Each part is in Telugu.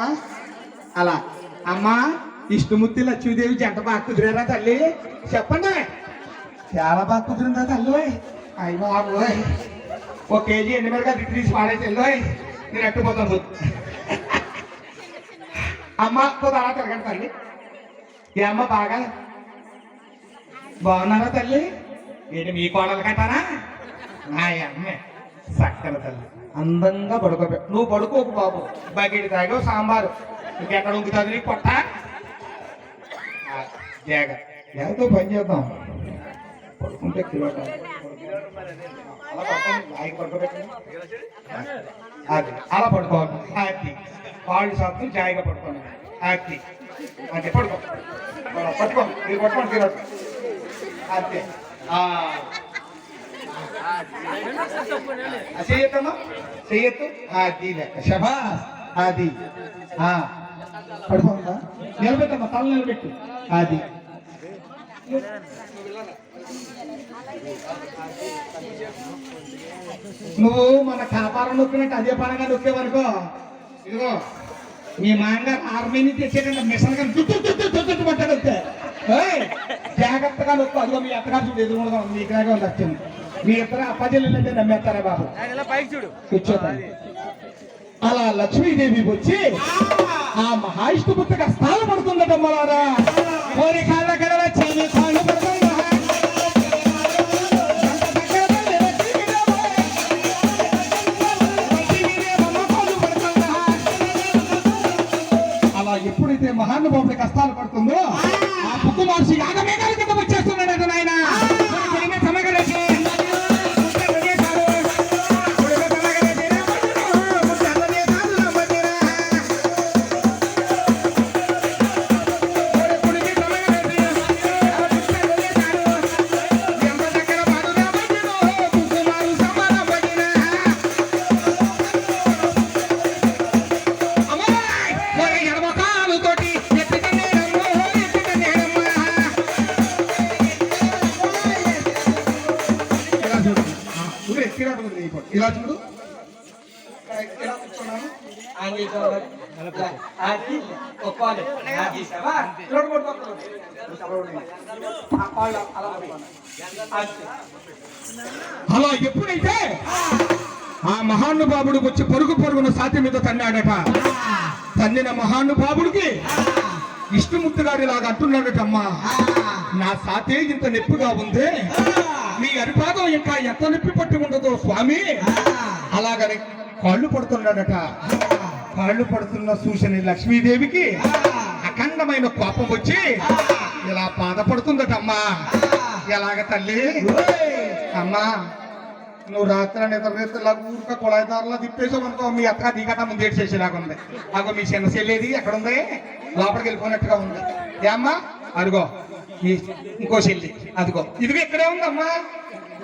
అమ్మా? అలా. అమ్మా ఇష్టమూర్తి లక్ష్మీదేవి జంట బాగా కుదిరారా తల్లి? చెప్పండి. చాలా బాగా కుదిరిందా తల్లి? అయ్యి బాబోయ్. ఒక కేజీ ఎన్ని మీద ఇటు తీసి పాడేసి వెళ్ళోయ్ నేను ఎట్టుపోతాను అమ్మ కొద్ది అలా తిరగండి తల్లి. ఏ అమ్మ బాగా? బాగున్నారా తల్లి? ఏంటి మీ కోడలు కట్టారా? నా అమ్మే సక్కల తల్లి. అందంగా పడుకో నువ్వు పడుకోకు బాబు. బకెట్ తాగావు సాంబారు. ఇంకెక్కడ ఉంకుతుంది నీ పొట్ట? జాగ జాగ్రత్త. పని చేద్దాం. పడుకుంటే కిలోట అది. అలా పడుకోవాలి హ్యాపీ. వాళ్ళు శాతం జాయిగా పడుకోండి. హ్యాపీ. అంతే పడుకో. పట్టుకో మీరు పట్టుకోండి కిలోట అంతే. ఆ. ఆ, చెయ్యొద్దు అది లెక్క. శభాస్ అది ఆ. నిలబెట్టమ్మా తల నిలబెట్టు. అది నువ్వు మన కాపారం నొక్కినట్టు అదే పరంగా నొక్కేవనుకో ఇదిగో మీ మాంగారు ఆర్మీని తెచ్చేటంటే మిషన్ కానీ దుట్టు దుట్టు దుట్టు పట్టాడు అంతే. జాగ్రత్తగా నొక్కు. అదిగో మీ అత్తగారు చూడు ఎదురుగా ఉంది. మీకులాగా ఉంది వచ్చింది మీ ఇద్దరు అప్పజల్లంటే నమ్మేస్తారా బాబు? కూర్చోతాను. అలా లక్ష్మీదేవి వచ్చి ఆ మహాయిష్ణుపుత్రగా స్థానం పడుతుందట మలారా? అలా ఎప్పుడైతే మహానుభావుడి కష్టాలు పడుతుందో ఆ బుక్కు మహర్షి అది అలా ఎప్పుడైతే ఆ మహానుభావుడు వచ్చి పరుగు పరుగున సాతి మీద తన్నాడట తన్నిన మహానుభావుడికి ఇష్టముత్తు గారి లాగా అమ్మా నా సాతే ఇంత నొప్పిగా ఉంది? మీ అరిపాదం ఇంకా ఎంత నొప్పి పట్టి ఉండదో స్వామి? అలాగని కాళ్ళు పడుతున్నాడట. కాళ్ళు పడుతున్న సూచన లక్ష్మీదేవికి అఖండమైన కోపం వచ్చి ఇలా బాధపడుతుందట అమ్మా ఎలాగ తల్లి? అమ్మా నువ్వు రాత్రి నిద్ర నిద్రలా ఊరిక కుళాయిదారులా తిప్పేసావు అనుకో మీ అక్క దిగట ముందు ఏడ్చేసేలాగా ఉంది. అగో మీ చిన్న చెల్లేది ఎక్కడ ఉంది? లోపలికి వెళ్ళిపోయినట్టుగా ఉంది. ఏ అమ్మా? అదిగో మీ ఇంకో చెల్లి. అదిగో ఇదిగో ఇక్కడే ఉందమ్మా.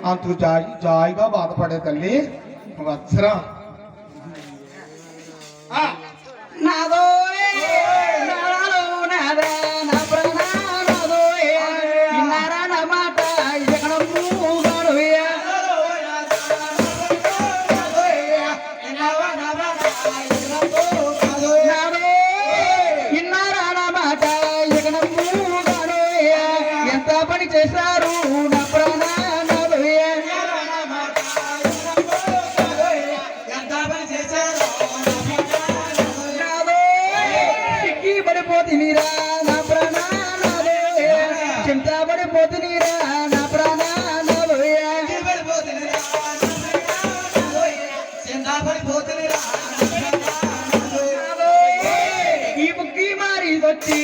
అంత జాయి జాయిగా బాధపడే తల్లి వత్సరం ఆ, ఎంత పని చేశారు నా ప్రాణానాదోయే ఈ బుక్కి మారి వచ్చి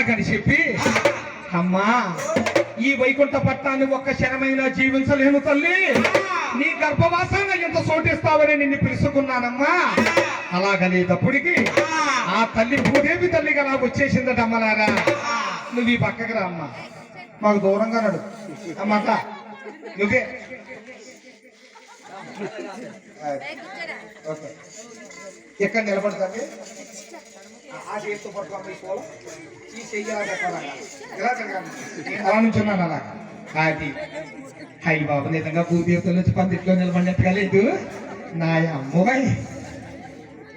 అలాగని చెప్పి అమ్మా ఈ వైకుంఠ పట్టాన్ని ఒక్క క్షణమైనా జీవించలేను తల్లి. నీ గర్భవాసాన్ని ఎంత చోటిస్తావని నిన్ను పిలుచుకున్నానమ్మా అలాగనేటప్పటికి ఆ తల్లి భూదేవి తల్లిగా నాకు వచ్చేసిందట అమ్మలారా. నువ్వు ఈ పక్కకి రా అమ్మా. మాకు దూరంగా నడు. అమ్మాట నువ్వే. ఓకే. ఎక్కడ నిలబడతాండి ఆ చేతితో పట్టుకోవాలి పూల ఈ చెయ్యి అలా. పెట్టాలి ఇలా తిరగాలి అలా నుంచున్నాను అలా. అది. అయ్యి బాబు నిజంగా భూదేవతల నుంచి పందిట్లో నిలబడినట్టుగా లేదు. నా అమ్మోయ్.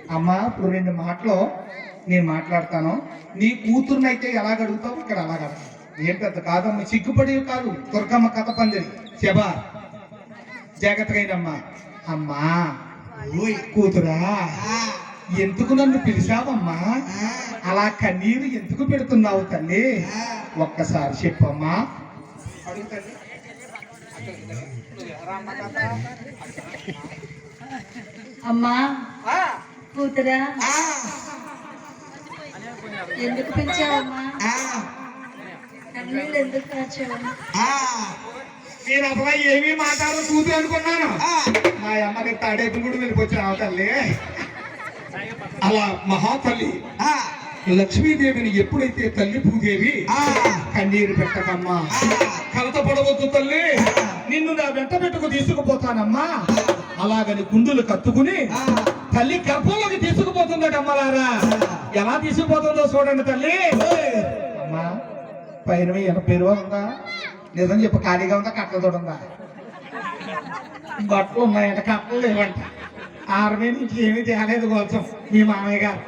అమ్మ ఇప్పుడు రెండు మాటలు నేను మాట్లాడతాను. నీ కూతుర్ని అయితే ఎలా అడుగుతావు? ఇక్కడ అలా అడుగుతావు ఏంటంత కాదమ్మ సిగ్గుపడి కాదు. దుర్గమ్మ కథ పందిరి. శబా. జాగ్రత్తగా అమ్మా. ఓయ్ కూతురా. ఎందుకు నన్ను పిలిచావమ్మా? అలా కన్నీరు ఎందుకు పెడుతున్నావు తల్లి? ఒక్కసారి చెప్పమ్మా. అమ్మా కూతురా. ఎందుకు పెంచావమ్మా కన్నీళ్ళు ఎందుకు కాచావమ్మా? నేను అసలు ఏమీ మాట్లాడదు కూతురు అనుకున్నాను. మా అమ్మకి తాడేపు కూడా వెళ్ళిపోచ్చావు తల్లి? అలా మహాతల్లి. లక్ష్మీదేవిని ఎప్పుడైతే తల్లి భూదేవి కన్నీరు పెట్టకమ్మా. కలత పడవద్దు తల్లి. నిన్ను నా వెంట పెట్టుకు తీసుకుపోతానమ్మా. అలాగని గుండులు కత్తుకుని తల్లి గర్భంలోకి తీసుకుపోతుందట అమ్మలారా. ఎలా తీసుకుపోతుందో చూడండి తల్లి. అమ్మా పైన పెరుగు ఉందా? నిజం చెప్పు ఖాళీగా ఉందా? కట్టల తోడు ఉందా బట్టలు ఉన్నాయంట కట్టలు లేవంట. ఆర్మీ నుంచి ఏమీ తేలేదు కోసం మీ మామయ్య గారు.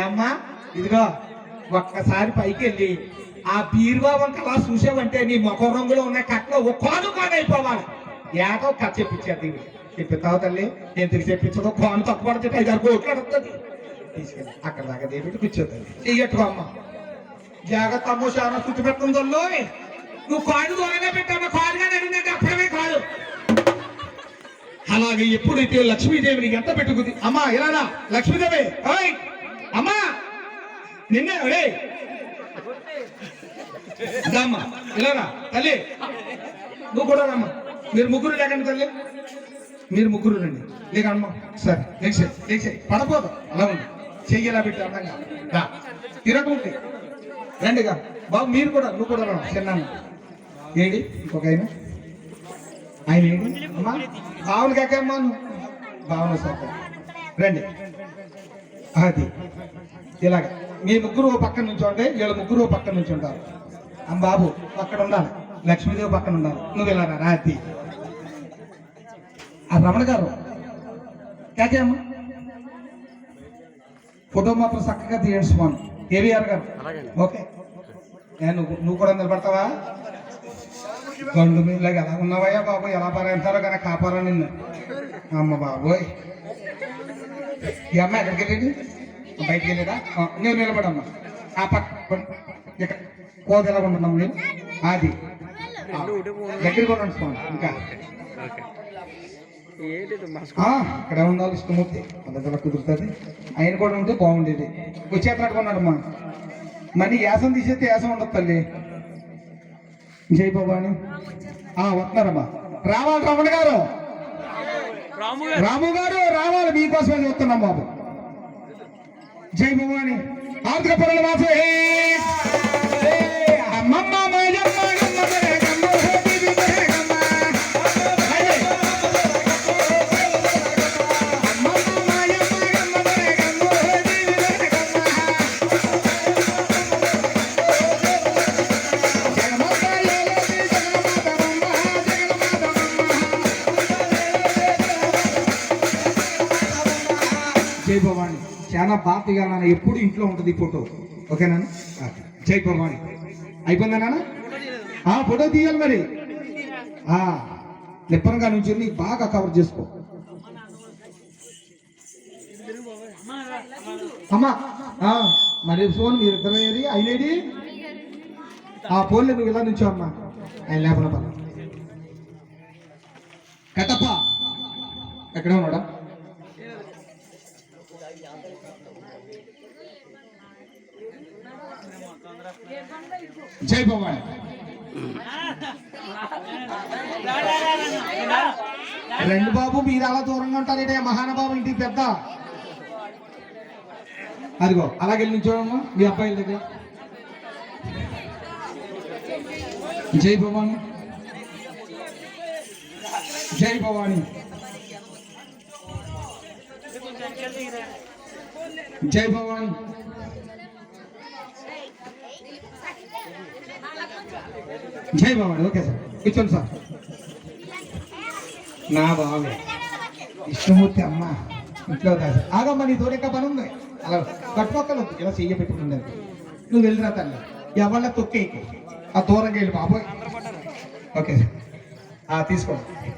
ఏమ్మా ఇదిగో ఒక్కసారి పైకి వెళ్ళి ఆ బీరువా వంక అలా చూసావంటే నీ ముఖం రంగులో ఉన్న కట్టలో ఒక్కోను కానైపోవాలి ఏదో కథ చెప్పించారు దీన్ని చెప్పిస్తావు తల్లి? ఎందుకు చెప్పించదో కోను తక్కువ పడితే ఐదారు కోట్లు అడుగుతుంది. తీసుకెళ్ళి అక్కడ దాకా దేవిటి కూర్చోతుంది చెయ్యట్టుకో అమ్మ. జాగ్రత్త అమ్మో చాలా చుట్టు పెడుతుందో నువ్వు కాడు దూరంగా పెట్టావు కాడుగా నడిగిందంటే అప్పుడమే కాదు. అలాగే ఎప్పుడైతే లక్ష్మీదేవిని ఎంత పెట్టుకుంది? అమ్మా ఇలానా లక్ష్మీదేవి ఓయ్ అమ్మా! నిన్నే ఒరే! అమ్మా ఇలానా తల్లి! నువ్వు కూడా రమ్మా. మీరు ముగ్గురు లేకండి తల్లి. మీరు ముగ్గురు రండి లేక అమ్మ సరే లేచే లేచే పడపోదు అలా ఉంది చెయ్యి ఎలా పెట్టి అందంగా దా రండిగా. బాబు మీరు కూడా నువ్వు కూడా రా. చిన్న ఏడి ఇంకొక ఆయన? ఆయన భావన కాకమ్మా నువ్వు. భావన సార్ రండి. అది. ఇలాగ. మీ ముగ్గురు ఓ పక్కన నుంచి ఉంటే వీళ్ళ ముగ్గురు ఓ పక్కన నుంచి ఉంటారు అమ్మ బాబు అక్కడ ఉండాలి. లక్ష్మీదేవి పక్కన ఉండాలి. నువ్వు ఇలా రా రాతి ఆ రమణ గారు. కాకే అమ్మా. ఫోటో మాత్రం చక్కగా తీయండి స్వామి. కేవీఆర్ గారు. ఓకే. నువ్వు కూడా నిలబడతావా? గండు ఎలా ఉన్నావయ్యా బాబు? ఎలా పారేంటారో కానీ కాపారా నిన్ను? అమ్మ బాబోయ్. ఈ అమ్మ ఎక్కడికి వెళ్ళింది? బయటికి వెళ్ళేదా? నేను నిలబడమ్మా. ఆ పక్క ఇక్కడ కోద ఎలా ఉంటున్నాం నేను? అది దగ్గర కూడా ఉంచుకోండి ఇంకా. ఆ, ఇక్కడ ఉండాలి ఇష్టమూర్తి అందులో కుదురుతుంది. ఆయన కూడా ఉంటే బాగుండేది. వచ్చేటట్టుకున్నాడమ్మా మళ్ళీ యాసం తీసేస్తే యాసం ఉండదు తల్లి. జై భవాని? ఆ వస్తున్నారమ్మా. రావాలి రమణ గారు. రాము గారు. రావాలి మీకోసమే చూస్తున్నాం బాబు. జై భవాని. ఆర్థిక పరుల వాసు చాలా బాగా తీయాలి నాన్న ఎప్పుడు ఇంట్లో ఉంటుంది ఈ ఫోటో. ఓకేనా జై భవాని అయిపోయిందా నాన్న? ఆ ఫోటో తీయాలి మరి. ఆ నిప్పనగా నుంచి వెళ్ళి బాగా కవర్ చేసుకో. అమ్మా మరి ఫోన్ మీరు ఇద్దరు అయినది ఆ ఫోన్లో నువ్వు ఇలా నుంచో అమ్మా. ఆయన లేపన పద. కట్టప్ప. ఎక్కడ ఉన్నాడా? జై భవాని. రెండు బాబు మీరు అలా దూరంగా ఉంటారంటే మహానుభావు ఇంటికి పెద్ద. అదిగో అలాగే నిల్చోడమ్మా మీ అబ్బాయిల దగ్గర. జై భవాని. జై భవాని. జై భవాని. జై బాబాడు ఓకే సార్. కూర్చోండి సార్. నా బాబు. విష్ణుమూర్తి అమ్మ. ఇంట్లో దాసి. ఆగమ్మ నీ తోడెక్క పని ఉంది. అలా కట్టుపక్కలు ఇలా చెయ్య పెట్టుకున్నది నువ్వు వెళ్ళిరా తల్లి. ఎవళ్ళ తొక్కే ఆ దూరంగా వెళ్ళి బాబోయ్. Okay sir. తీసుకోండి.